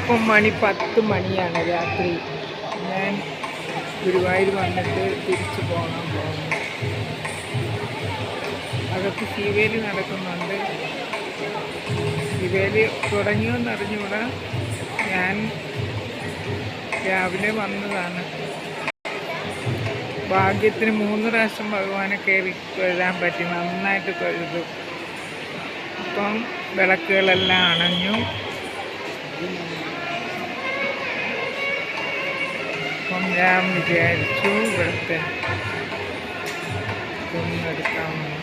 ഇപ്പം മണി പത്ത് മണിയാണ് രാത്രി. ഞാൻ ഗുരുവായൂർ വന്നിട്ട് തിരിച്ചു പോകാൻ പോകുന്നു അകത്ത് ശിവേലി നടക്കുന്നുണ്ട് ശിവേലി തുടങ്ങിയോന്ന് അറിഞ്ഞുകൂടാ. ഞാൻ രാവിലെ വന്നതാണ്. ഭാഗ്യത്തിന് മൂന്ന് പ്രാവശ്യം ഭഗവാനെ കയറി കൊഴുതാൻ പറ്റി. നന്നായിട്ട് തൊഴുതു. അപ്പം വിളക്കുകളെല്ലാം അണഞ്ഞു. അപ്പം ഞാൻ വിചാരിച്ചു ഇവിടുത്തെ ഒന്നെടുക്കാമെന്ന്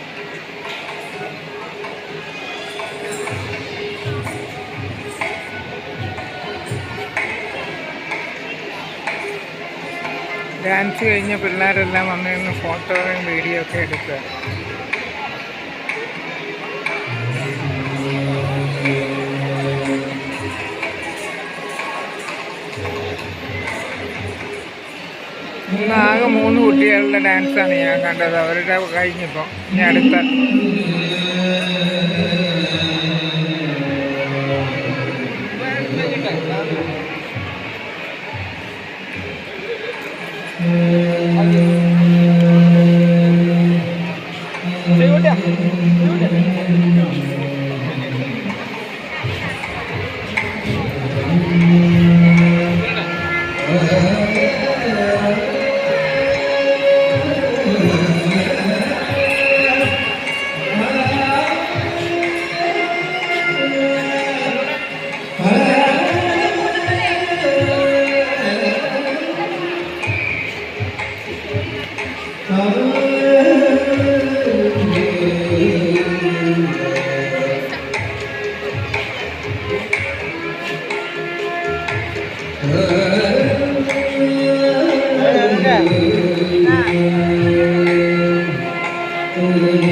ഡാൻസ് കഴിഞ്ഞ പിള്ളേരെല്ലാം വന്നിരുന്ന് ഫോട്ടോയും വീഡിയോ ഒക്കെ എടുക്കുക കുട്ടികളുടെ ഡാൻസാണ് ഞാൻ കണ്ടത്. അവരുടെ കഴിഞ്ഞപ്പോൾ ഇനി അടുത്ത.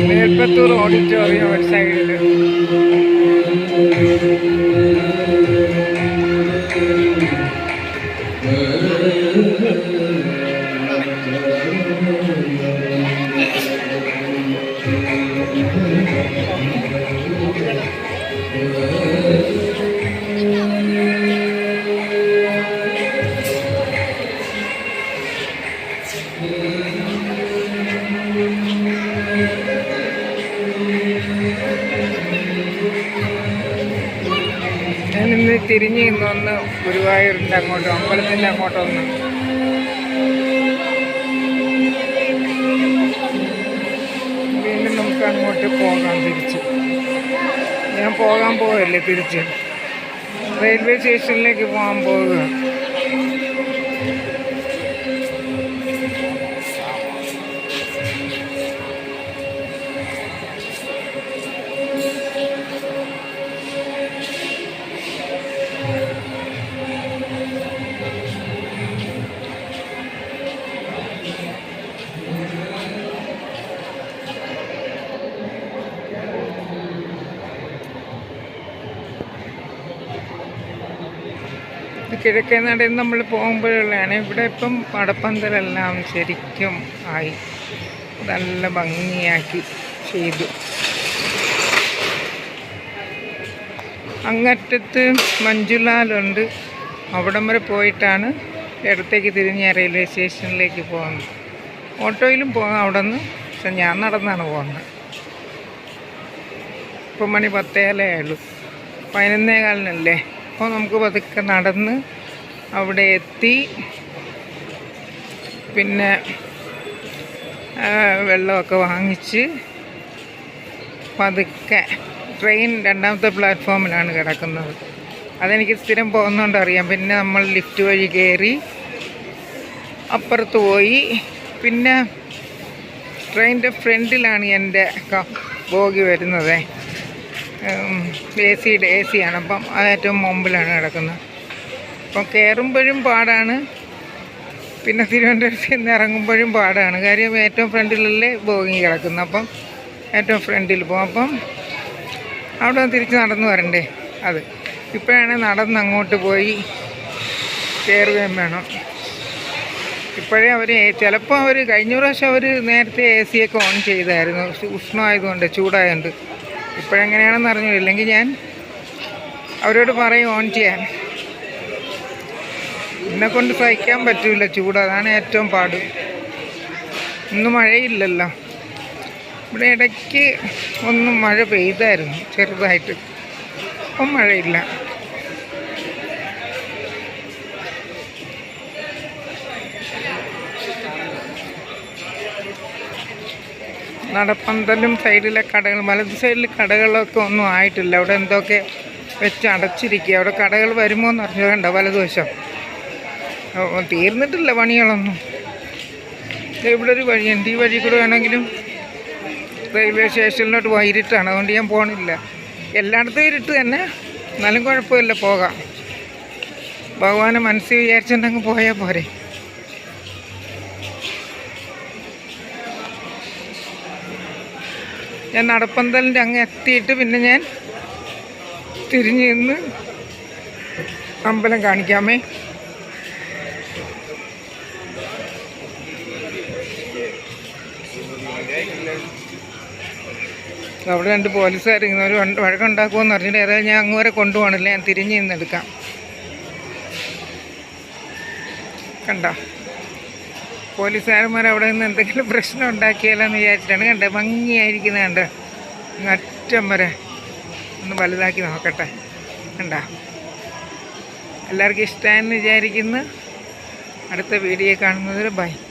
മേൽപ്പത്തൂർ ഓഡിറ്റോറിയം സൈഡിൽ തിരിഞ്ഞ് നിന്നൊന്ന് ഗുരുവായൂരിന്റെ അങ്ങോട്ടും അമ്പലത്തിന്റെ അങ്ങോട്ടൊന്ന് വീണ്ടും നമുക്ക് അങ്ങോട്ട് പോകാം തിരിച്ച്. ഞാൻ പോകാൻ പോവല്ലേ തിരിച്ച്? റെയിൽവേ സ്റ്റേഷനിലേക്ക് പോകാൻ പോവുക. കിഴക്കേ നടയിൽ നമ്മൾ പോകുമ്പോഴുള്ളതാണ്. ഇവിടെ ഇപ്പം പടപ്പന്തലെല്ലാം ശരിക്കും ആയി. നല്ല ഭംഗിയാക്കി ചെയ്തു. അങ്ങറ്റത്ത് മഞ്ജുലാലുണ്ട്. അവിടം വരെ പോയിട്ടാണ് ഇടത്തേക്ക് തിരിഞ്ഞ് റെയിൽവേ സ്റ്റേഷനിലേക്ക് പോകുന്നത്. ഓട്ടോയിലും പോകാം അവിടെ നിന്ന് പക്ഷെ ഞാൻ നടന്നാണ് പോകുന്നത്. ഇപ്പം മണി പത്തേലേ ആയുള്ളൂ. പതിനൊന്നേ കാലിനല്ലേ? അപ്പോൾ നമുക്ക് പതുക്കെ നടന്ന് അവിടെ എത്തി. പിന്നെ വെള്ളമൊക്കെ വാങ്ങിച്ച് പതുക്കെ ട്രെയിൻ രണ്ടാമത്തെ പ്ലാറ്റ്ഫോമിലാണ് കിടക്കുന്നത്. അതെനിക്ക് സ്ഥിരം പോകുന്നതുകൊണ്ട് അറിയാം. പിന്നെ നമ്മൾ ലിഫ്റ്റ് വഴി കയറി അപ്പുറത്ത് പോയി. പിന്നെ ട്രെയിനിന്റെ ഫ്രണ്ടിലാണ് എന്റെ ബോഗി വരുന്നത്. എ സിയുടെ എ സിയാണ്. അപ്പം അത് ഏറ്റവും മുമ്പിലാണ് കിടക്കുന്നത് അപ്പം കയറുമ്പോഴും പാടാണ്. പിന്നെ തിരുവനന്തപുരത്ത് നിന്ന് ഇറങ്ങുമ്പോഴും പാടാണ്. കാര്യം ഏറ്റവും ഫ്രണ്ടിലല്ലേ ബോഗി കിടക്കുന്നത്. അപ്പം ഏറ്റവും ഫ്രണ്ടിൽ പോകും. അപ്പം അവിടെ തിരിച്ച് നടന്നു വരണ്ടേ? അത്. ഇപ്പോഴാണ് നടന്ന് അങ്ങോട്ട് പോയി കയറുകയും വേണം. ഇപ്പോഴേ അവർ ചിലപ്പോൾ അവർ കഴിഞ്ഞ പ്രാവശ്യം അവർ നേരത്തെ എ സിയൊക്കെ ഓൺ ചെയ്തായിരുന്നു. ഉഷ്- ഉഷ്ണമായതുകൊണ്ട് ചൂടായതുകൊണ്ട് ഇപ്പോഴെങ്ങനെയാണെന്ന് അറിഞ്ഞു. ഇല്ലെങ്കിൽ ഞാൻ അവരോട് പറയും ഓൺ ചെയ്യാൻ. എന്നെ കൊണ്ട് സഹിക്കാൻ പറ്റില്ല ചൂട്. അതാണ് ഏറ്റവും പാട്. ഇന്ന് മഴയില്ലല്ലോ. ഇവിടെ ഇടയ്ക്ക് ഒന്നും മഴ പെയ്തായിരുന്നു ചെറുതായിട്ട്. ഇപ്പം മഴയില്ല. നടപ്പന്തലും സൈഡിലെ കടകൾ വലത് സൈഡിൽ കടകളൊക്കെ ഒന്നും ആയിട്ടില്ല. അവിടെ എന്തൊക്കെ വെച്ച് അടച്ചിരിക്കുക. അവിടെ കടകൾ വരുമോ എന്ന് അറിഞ്ഞു? കണ്ടോ? വലതുവശം. തീർന്നിട്ടില്ല പണികളൊന്നും. ഇവിടെ ഒരു വഴിയുണ്ട് ഈ വഴി കൂടെ വേണമെങ്കിലും റെയിൽവേ സ്റ്റേഷനിലോട്ട് ഇരുട്ടാണ് അതുകൊണ്ട് ഞാൻ പോകണില്ല എല്ലായിടത്തും ഇരുട്ട് തന്നെ. എന്നാലും കുഴപ്പമില്ല. പോകാം. ഭഗവാനെ മനസ്സിൽ വിചാരിച്ചിട്ടുണ്ടെങ്കിൽ പോയാൽ പോരെ. ഞാൻ നടപ്പന്തലിന്റെ അങ്ങ് എത്തിയിട്ട് പിന്നെ ഞാൻ തിരിഞ്ഞ് നിന്ന് അമ്പലം കാണിക്കാമേ. അവിടെ രണ്ട് പോലീസുകാർ ഒരു വഴക്കുണ്ടാക്കുമെന്ന് പറഞ്ഞിട്ട് ഏതായാലും ഞാൻ അങ്ങ് വരെ കൊണ്ടുപോകണില്ല. ഞാൻ തിരിഞ്ഞ് നിന്നെടുക്കാം കണ്ടോ? പോലീസുകാരന്മാർ അവിടെ നിന്ന് എന്തെങ്കിലും പ്രശ്നം ഉണ്ടാക്കിയാലോന്ന് വിചാരിച്ചിട്ടാണ് കണ്ടേ. ഭംഗിയായിരിക്കുന്നത് കണ്ട്. അറ്റം വരെ ഒന്ന് വലുതാക്കി നോക്കട്ടെ. കണ്ടോ? എല്ലാവർക്കും ഇഷ്ടമായെന്ന് വിചാരിക്കുന്നു. അടുത്ത വീഡിയോ കാണുന്നതിൽ ബൈ.